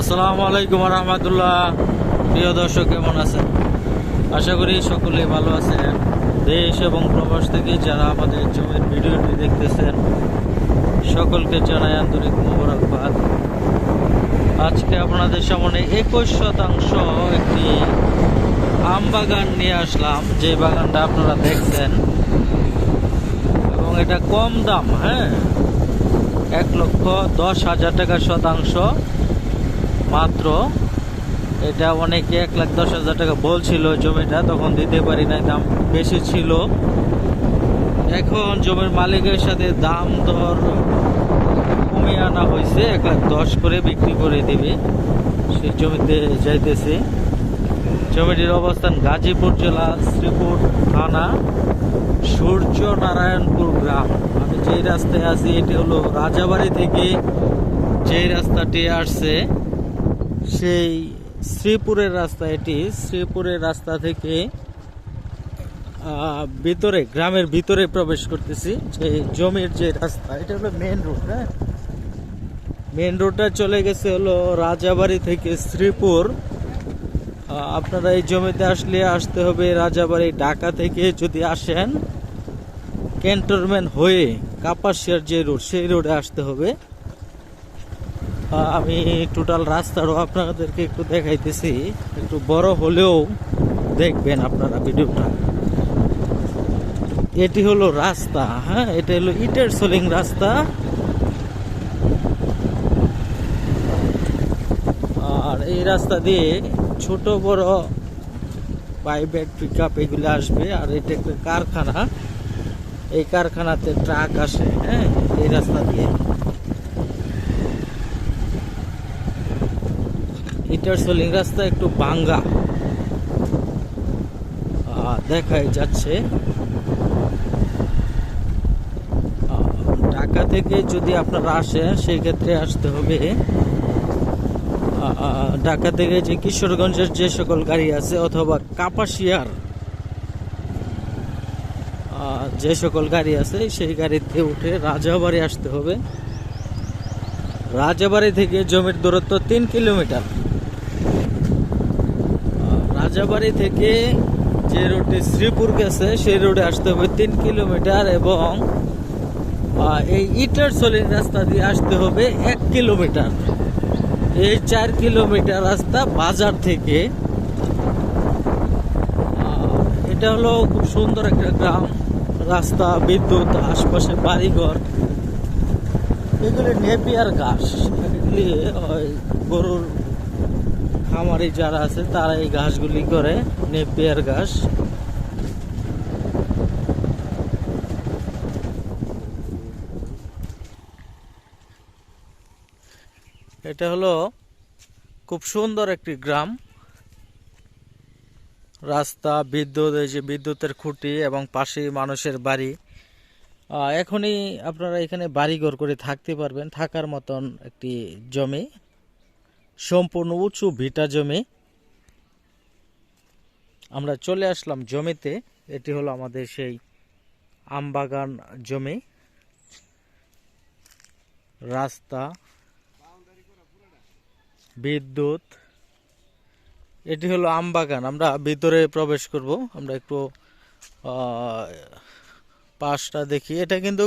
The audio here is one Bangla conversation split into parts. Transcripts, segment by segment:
আসসালামু আলাইকুম রহমতুল্লাহ। প্রিয় দর্শক, কেমন আছেন? আশা করি সকলে ভালো আছেন। দেশ এবং প্রবাস থেকে যারা আমাদের জমির ভিডিওটি দেখতেছেন, সকলকে জানাই আন্তরিক মোবারকবাদ। আজকে আপনাদের সামনে একুশ শতাংশ একটি আম বাগান নিয়ে আসলাম। যে বাগানটা আপনারা দেখছেন, এবং এটা কম দাম হ্যাঁ? এক লক্ষ দশ হাজার টাকা শতাংশ। মাত্র। এটা অনেকে এক লাখ দশ হাজার টাকা বলছিল জমিটা, তখন দিতে পারি নাই, দাম বেশি ছিল। এখন জমির মালিকের সাথে দাম দর কমিয়ে আনা হয়েছে, এক লাখ দশ করে বিক্রি করে দিবে। সেই জমিতে যাইতেছে। জমিটির অবস্থান গাজীপুর জেলা, শ্রীপুর থানা সূর্য নারায়ণপুর গ্রাম। আমি যেই রাস্তায় আছি, এটি হলো রাজাবাড়ি থেকে যেই রাস্তাটি আসছে সেই শ্রীপুরের রাস্তা এটি। শ্রীপুরের রাস্তা থেকে ভিতরে, গ্রামের ভিতরে প্রবেশ করতেছি। যে জমির যে রাস্তা, এটা হলো মেন রোড হ্যাঁ? মেন রোডটা চলে গেছে হলো রাজাবাড়ি থেকে শ্রীপুর। আপনারা এই জমিতে আসলে আসতে হবে রাজাবাড়ি, ঢাকা থেকে যদি আসেন ক্যান্টনমেন্ট হয়ে কাপাসিয়ার যে রোড সেই রোডে আসতে হবে। আমি টোটাল রাস্তারও আপনাদেরকে একটু দেখাইতেছি। একটু বড় হলেও দেখবেন আপনারা ভিডিওটা। এটি হলো রাস্তা হ্যাঁ? এটা হলো ইটের সোলিং রাস্তা। আর এই রাস্তা দিয়ে ছোট, বড় প্রাইভেট পিক আপ এগুলো আসবে। আর এটা একটা কারখানা। এই কারখানাতে ট্রাক আসে হ্যাঁ? এই রাস্তা দিয়ে। ইটার সোলিং রাস্তা একটু বাঙ্গা। দেখাই যাচ্ছে। ঢাকা থেকে যদি আপনারা আসেন সেই ক্ষেত্রে আসতে হবে। ঢাকা থেকে যে কিশোরগঞ্জের যে সকল গাড়ি আছে, অথবা কাপাসিয়ার যে সকল গাড়ি আছে, সেই গাড়িতে উঠে রাজাবাড়ি আসতে হবে। রাজাবাড়ি থেকে জমির দূরত্ব তিন কিলোমিটার। রাজাবাড়ি থেকে যে রোডটি শ্রীপুর গেছে, সেই রোডে আসতে হবে তিন কিলোমিটার এবং এই ইটার সলিং রাস্তা দিয়ে আসতে হবে এক কিলোমিটার। এই চার কিলোমিটার রাস্তা বাজার থেকে। এটা হলো খুব সুন্দর একটা গ্রাম, রাস্তা, বিদ্যুৎ, আশপাশে বাড়িঘর। এগুলি নেপিয়ার ঘাস। গরুর খামারি যারা আছে, তারা এই ঘাসগুলি করে, নেপিয়ার ঘাস। এটা হলো খুব সুন্দর একটি গ্রাম। রাস্তা, বিদ্যুৎ, এই যে বিদ্যুতের খুঁটি এবং পাশে মানুষের বাড়ি। এখনই আপনারা এখানে বাড়িঘর করে থাকতে পারবেন, থাকার মতন একটি জমি। সম্পূর্ণ উঁচু ভিটা জমি। আমরা চলে আসলাম জমিতে। এটি হলো আমাদের সেই আমবাগান জমি। রাস্তা। বিদ্যুৎ। এটি হলো আমবাগান। আমরা ভিতরে প্রবেশ করব। আমরা একটু পাশটা দেখি। এটা কিন্তু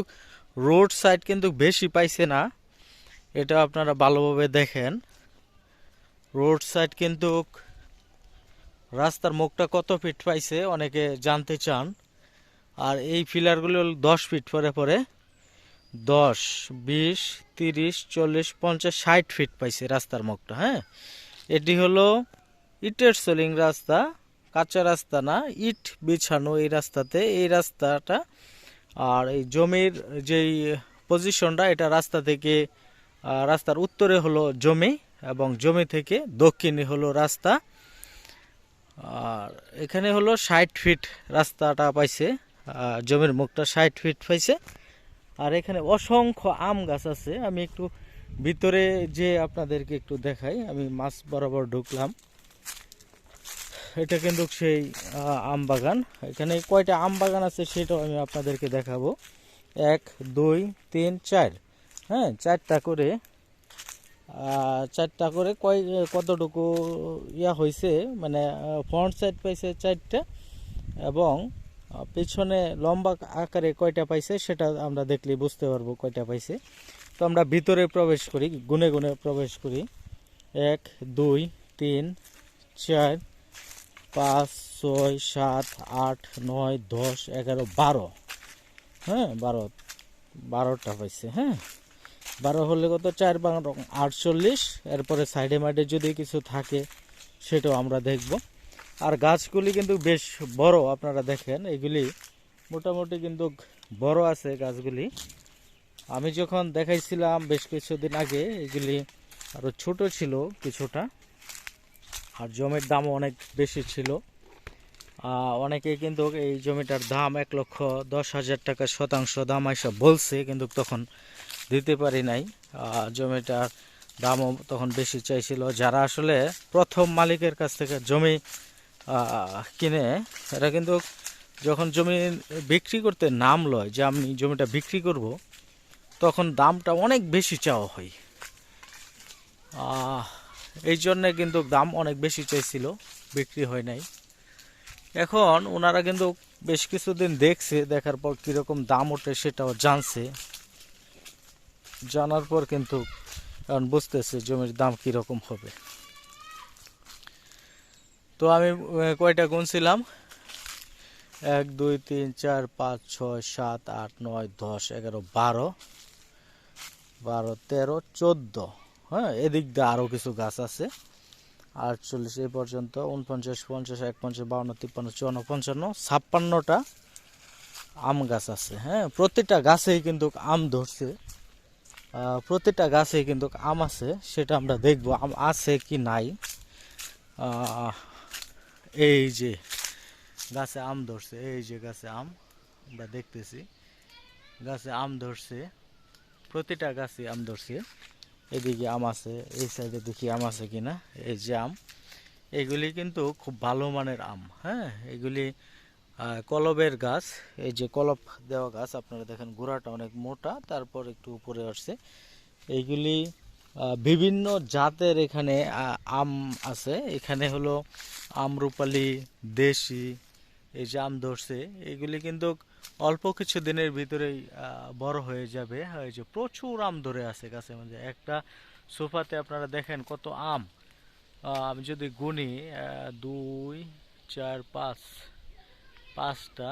রোড সাইড কিন্তু বেশি পাইছে না। এটা আপনারা ভালোভাবে দেখেন। রোড সাইড কিন্তু রাস্তার মুখটা কত ফিট পাইছে অনেকে জানতে চান। আর এই ফিলারগুলো দশ ফিট পরে পরে। দশ, বিশ, তিরিশ, চল্লিশ, পঞ্চাশ, ষাট ফিট পাইছে রাস্তার মুখটা হ্যাঁ? এটি হলো ইটের সোলিং রাস্তা, কাঁচা রাস্তা না, ইট বিছানো এই রাস্তাতে। এই রাস্তাটা আর এই জমির যেই পজিশনটা এটা রাস্তা থেকে রাস্তার উত্তরে হলো জমি। এবং জমি থেকে দক্ষিণে হলো রাস্তা। আর এখানে হলো ষাট ফিট রাস্তাটা পাইছে জমির মুখটা ষাট ফিট পাইছে। আর এখানে অসংখ্য আম গাছ আছে, আমি একটু ভিতরে যে আপনাদেরকে একটু দেখাই, আমি মাছ বরাবর ঢুকলাম। এটা কিন্তু সেই আম বাগান। এখানে কয়টা আম বাগান আছে সেটাও আমি আপনাদেরকে দেখাবো। এক, দুই, তিন, চার। হ্যাঁ চারটা করে চারটা করে কয়, কতটুকু ইয়া হয়েছে মানে ফ্রন্ট সাইড পাইছে চারটা এবং পিছনে লম্বা আকারে কয়টা পাইছে সেটা আমরা দেখলে বুঝতে পারব কয়টা পাইছে। তো আমরা ভিতরে প্রবেশ করি, গুনে গুনে প্রবেশ করি। এক, দুই, তিন, চার, পাঁচ, ছয়, সাত, আট, নয়, দশ, এগারো, বারো। হ্যাঁ বারো, বারোটা পাইছে হ্যাঁ। বারো হলে কত? চার বারো, আটচল্লিশ। এরপরে সাইডে মাইডে যদি কিছু থাকে, সেটাও আমরা দেখব। আর গাছগুলি কিন্তু বেশ বড়, আপনারা দেখেন, এগুলি মোটামুটি কিন্তু বড় আছে গাছগুলি। আমি যখন দেখাইছিলাম বেশ কিছুদিন আগে, এগুলি আরও ছোট ছিল কিছুটা, আর জমির দামও অনেক বেশি ছিল। অনেকে কিন্তু এই জমিটার দাম এক লক্ষ দশ হাজার টাকা শতাংশ দাম এসব বলছে, কিন্তু তখন দিতে পারি নাই। জমিটার দামও তখন বেশি চাইছিল। যারা আসলে প্রথম মালিকের কাছ থেকে জমি কিনে, এরা কিন্তু যখন জমি বিক্রি করতে নাম লয় যে আমি জমিটা বিক্রি করব, তখন দামটা অনেক বেশি চাওয়া হয়। এই জন্যে কিন্তু দাম অনেক বেশি চাইছিল, বিক্রি হয় নাই। এখন ওনারা কিন্তু বেশ কিছুদিন দেখছে, দেখার পর কীরকম দাম ওঠে সেটাও জানছে। জানার পর কিন্তু, এখন বুঝতেছে জমির দাম কীরকম হবে। তো আমি কয়টা গুনছিলাম? এক, দুই, তিন, চার, পাঁচ, ছয়, সাত, আট, নয়, দশ, এগারো, বারো। বারো, তেরো, চোদ্দ। হ্যাঁ এদিক দিয়ে আরও কিছু গাছ আছে। আটচল্লিশ এই পর্যন্ত উনপঞ্চাশ পঞ্চাশ এক পঞ্চাশ বাউন্ন, তিপ্পান্ন, চুয়ান্ন, পঞ্চান্ন, ছাপ্পান্নটা আম গাছ আছে। হ্যাঁ প্রতিটা গাছেই কিন্তু আম ধরছে। প্রতিটা গাছেই কিন্তু আম আছে, সেটা আমরা দেখব আম আছে কি নাই। এই যে গাছে আম ধরছে, এই যে গাছে আম আমরা দেখতেছি। গাছে আম ধরছে, প্রতিটা গাছে আম ধরছে। এদিকে আম আছে, এই সাইডে দেখি আম আছে কিনা, এই যে আম। এগুলি কিন্তু খুব ভালো মানের আম হ্যাঁ? এগুলি কলবের গাছ, এই যে কলব দেওয়া গাছ, আপনারা দেখেন গোড়াটা অনেক মোটা, তারপর একটু উপরে আসছে। এইগুলি বিভিন্ন জাতের এখানে আম আছে। এখানে হলো আমরুপালি, দেশি, এই যে আম ধরছে। এগুলি কিন্তু অল্প কিছু দিনের ভিতরেই বড় হয়ে যাবে। এই যে প্রচুর আম ধরে আছে গাছের মধ্যে। একটা সোফাতে আপনারা দেখেন কত আম। আমি যদি গুনি দুই, চার, পাঁচ পাঁচটা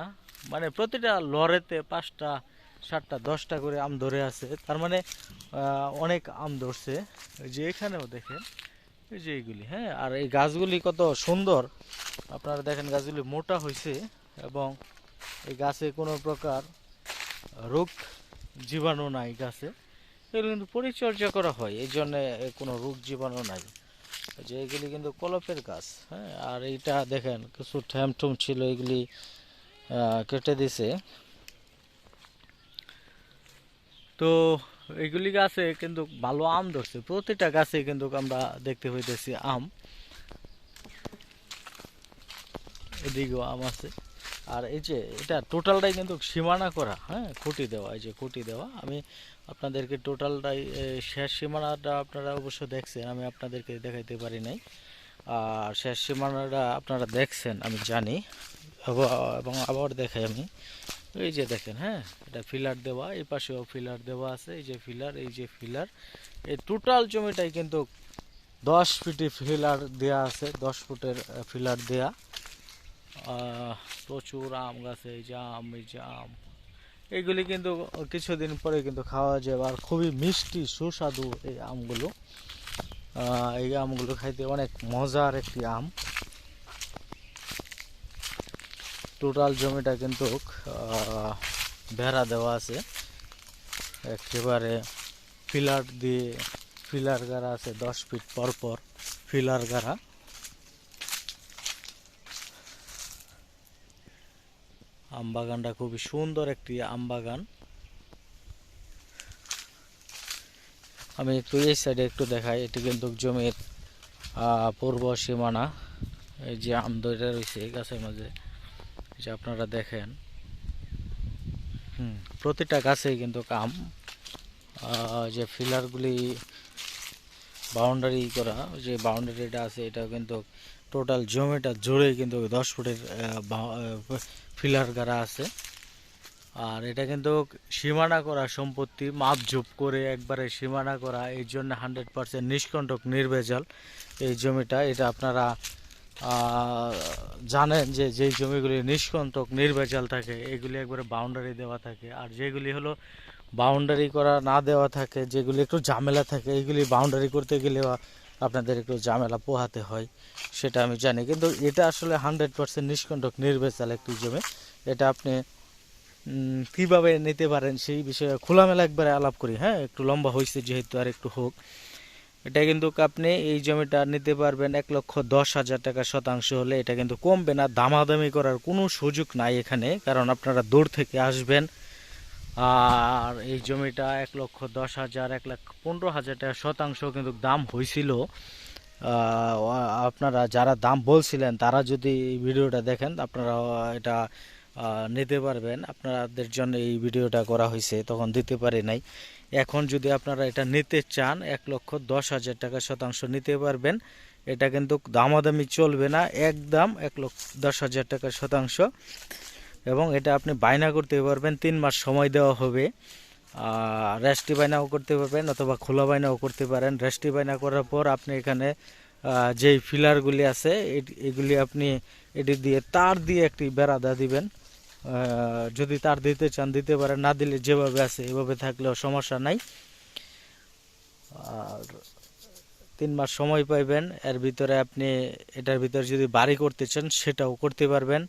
মানে প্রতিটা লরেতে পাঁচটা, সাতটা, দশটা করে আম ধরে আছে। তার মানে অনেক আম ধরছে। যে এখানেও দেখেন, এই যে এইগুলি হ্যাঁ? আর এই গাছগুলি কত সুন্দর। আপনারা দেখেন গাছগুলি মোটা হয়েছে এবং এই গাছে কোনো প্রকার রোগ জীবাণু নাই গাছে। এগুলো কিন্তু পরিচর্যা করা হয় এই জন্যে কোনো রোগ জীবাণু নাই। যে এগুলি কিন্তু কলপের গাছ হ্যাঁ? আর এইটা দেখেন, কিছু ঠ্যাম টুম ছিল, এগুলি কেটে দিছে। তো এগুলি গাছে কিন্তু ভালো আম ধরছে। প্রতিটা গাছে কিন্তু আমরা দেখতে হইতেছি আম। এদিকেও আম আছে। আর এই যে, এটা টোটালটাই কিন্তু সীমানা করা হ্যাঁ খুঁটি দেওয়া, এই যে খুঁটি দেওয়া। আমি আপনাদেরকে টোটালটাই শেষ সীমানাটা আপনারা অবশ্য দেখছেন, আমি আপনাদেরকে দেখাইতে পারি নাই। আর শেষ সীমানাটা আপনারা দেখছেন, আমি জানি। এবং আবার দেখাই আমি। এই যে দেখেন হ্যাঁ এটা ফিলার দেওয়া, এই পাশেও ফিলার দেওয়া আছে, এই যে ফিলার এই যে ফিলার এই টোটাল জমিটাই কিন্তু দশ ফিটে ফিলার দেয়া আছে, দশ ফুটের ফিলার দেয়া। প্রচুর আম গাছে, এই যে আম, এই যে আম। এগুলি কিন্তু কিছুদিন পরে কিন্তু খাওয়া যাবে আর খুবই মিষ্টি, সুস্বাদু এই আমগুলো। এই আমগুলো খাইতে অনেক মজার একটি আম। টোটাল জমিটা কিন্তু বেড়া দেওয়া আছে। একেবারে ফিলার দিয়ে, ফিলার গাড়া আছে, দশ ফিট পর পর ফিলার গাড়া। আম বাগানটা খুবই সুন্দর একটি আম বাগান আমি একটু এই সাইডে একটু দেখাই, এটি কিন্তু জমির পূর্ব সীমানা। এই যে আম ধরে রয়েছে এই গাছের মাঝে যে আপনারা দেখেন। হুম, প্রতিটা গাছেই কিন্তু আম। যে ফিলারগুলি বাউন্ডারি করা, যে বাউন্ডারিটা আছে এটা কিন্তু টোটাল জমিটা জুড়ে কিন্তু দশ ফুটের ফিলার গাড়া আছে, আর এটা কিন্তু সীমানা করা সম্পত্তি, মাপঝুপ করে একবারে সীমানা করা, এই জন্য হান্ড্রেড পার্সেন্ট নিষ্কণ্টক, নির্ভেজাল এই জমিটা। এটা আপনারা জানেন যে যেই জমিগুলি নিষ্কণ্টক, নির্ভেজাল থাকে, এগুলি একবারে বাউন্ডারি দেওয়া থাকে। আর যেগুলি হলো বাউন্ডারি করা না দেওয়া থাকে, যেগুলি একটু ঝামেলা থাকে এইগুলি বাউন্ডারি করতে গেলেও আপনাদের একটু ঝামেলা পোহাতে হয়, সেটা আমি জানি। কিন্তু এটা আসলে হান্ড্রেড পার্সেন্ট নিষ্কণ্টক, নির্ভেজাল একটি জমি। এটা আপনি কীভাবে নিতে পারেন সেই বিষয়ে খোলামেলা একবারে আলাপ করি। হ্যাঁ একটু লম্বা হয়েছে যেহেতু আর একটু হোক। এটা কিন্তু আপনি এই জমিটা নিতে পারবেন এক লক্ষ দশ হাজার টাকা শতাংশ হলে। এটা কিন্তু কমবে না, দামাদামি করার কোনো সুযোগ নাই এখানে। কারণ আপনারা দূর থেকে আসবেন। আর এই জমিটা এক লক্ষ দশ হাজার, এক লাখ পনেরো হাজার টাকা শতাংশ কিন্তু দাম হয়েছিল। আপনারা যারা দাম বলছিলেন, তারা যদি এই ভিডিওটা দেখেন, আপনারা এটা নিতে পারবেন। আপনাদের জন্য এই ভিডিওটা করা হয়েছে, তখন দিতে পারি নাই। এখন যদি আপনারা এটা নিতে চান, এক লক্ষ দশ হাজার টাকা শতাংশ নিতে পারবেন। এটা কিন্তু দামাদামি চলবে না, একদম এক লক্ষ দশ হাজার টাকা শতাংশ। এবং এটা আপনি বায়না করতে পারবেন, তিন মাস সময় দেওয়া হবে। রেস্টি বায়নাও করতে পারবেন অথবা খোলা বায়নাও করতে পারেন। রেস্টি বায়না করার পর আপনি এখানে যেই ফিলারগুলি আছে এগুলি আপনি এটি দিয়ে তার দিয়ে একটি বেড়া দা দিবেন যদি তার দিতে চান, দিতে পারেন। না দিলে যেভাবে আছে, এভাবে থাকলেও সমস্যা নাই। আর তিন মাস সময় পাইবেন। এর ভিতরে আপনি, এটার ভিতরে যদি বাড়ি করতে চান, সেটাও করতে পারবেন।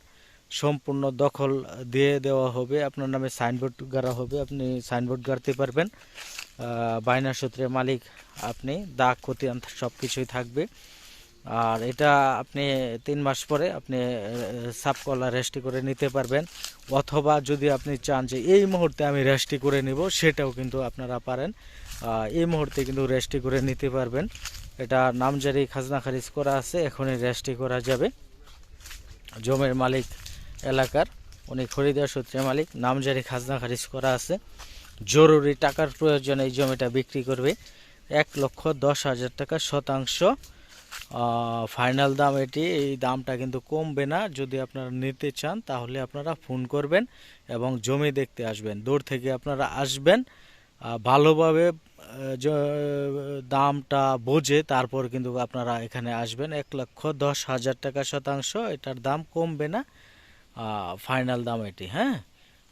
সম্পূর্ণ দখল দিয়ে দেওয়া হবে। আপনার নামে সাইনবোর্ড গাড়া হবে। আপনি সাইনবোর্ড গাড়তে পারবেন। বায়না সূত্রে মালিক আপনি দাগ খতিয়ান সব কিছুই থাকবে। আর এটা আপনি তিন মাস পরে আপনি সাবকলা রেস্টি করে নিতে পারবেন। অথবা যদি আপনি চান যে এই মুহূর্তে আমি রেস্টি করে নিব, সেটাও কিন্তু আপনারা পারেন। এই মুহূর্তে কিন্তু রেস্টি করে নিতে পারবেন। এটা নামজারি খাজনা খারিজ করা আছে। এখনই রেস্টি করা যাবে। জমির মালিক এলাকার, উনি খরিদার সূত্রে মালিক, নামজারি খাজনা খারিজ করা আছে। জরুরি টাকার প্রয়োজনে এই জমিটা বিক্রি করবে। এক লক্ষ দশ হাজার টাকা শতাংশ। ফাইনাল দাম এটি, এই দামটা কিন্তু কমবে না। যদি আপনারা নিতে চান, তাহলে আপনারা ফোন করবেন এবং জমি দেখতে আসবেন। দূর থেকে আপনারা আসবেন ভালোভাবে দামটা বোঝে, তারপর কিন্তু আপনারা এখানে আসবেন। এক লক্ষ দশ হাজার টাকা শতাংশ, এটার দাম কমবে না। ফাইনাল দাম এটি হ্যাঁ?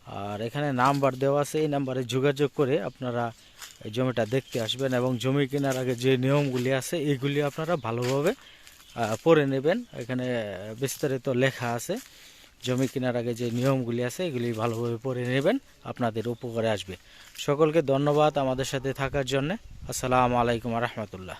আর এখানে নাম্বার দেওয়া আছে, এই নাম্বারে যোগাযোগ করে আপনারা এই জমিটা দেখতে আসবেন এবং জমি কেনার আগে যে নিয়মগুলি আছে, এইগুলি আপনারা ভালোভাবে পড়ে নেবেন। এখানে বিস্তারিত লেখা আছে, জমি কেনার আগে যে নিয়মগুলি আছে, এগুলি ভালোভাবে পড়ে নেবেন, আপনাদের উপকারে আসবে। সকলকে ধন্যবাদ আমাদের সাথে থাকার জন্য। আসসালামু আলাইকুম রহমতুল্লাহ।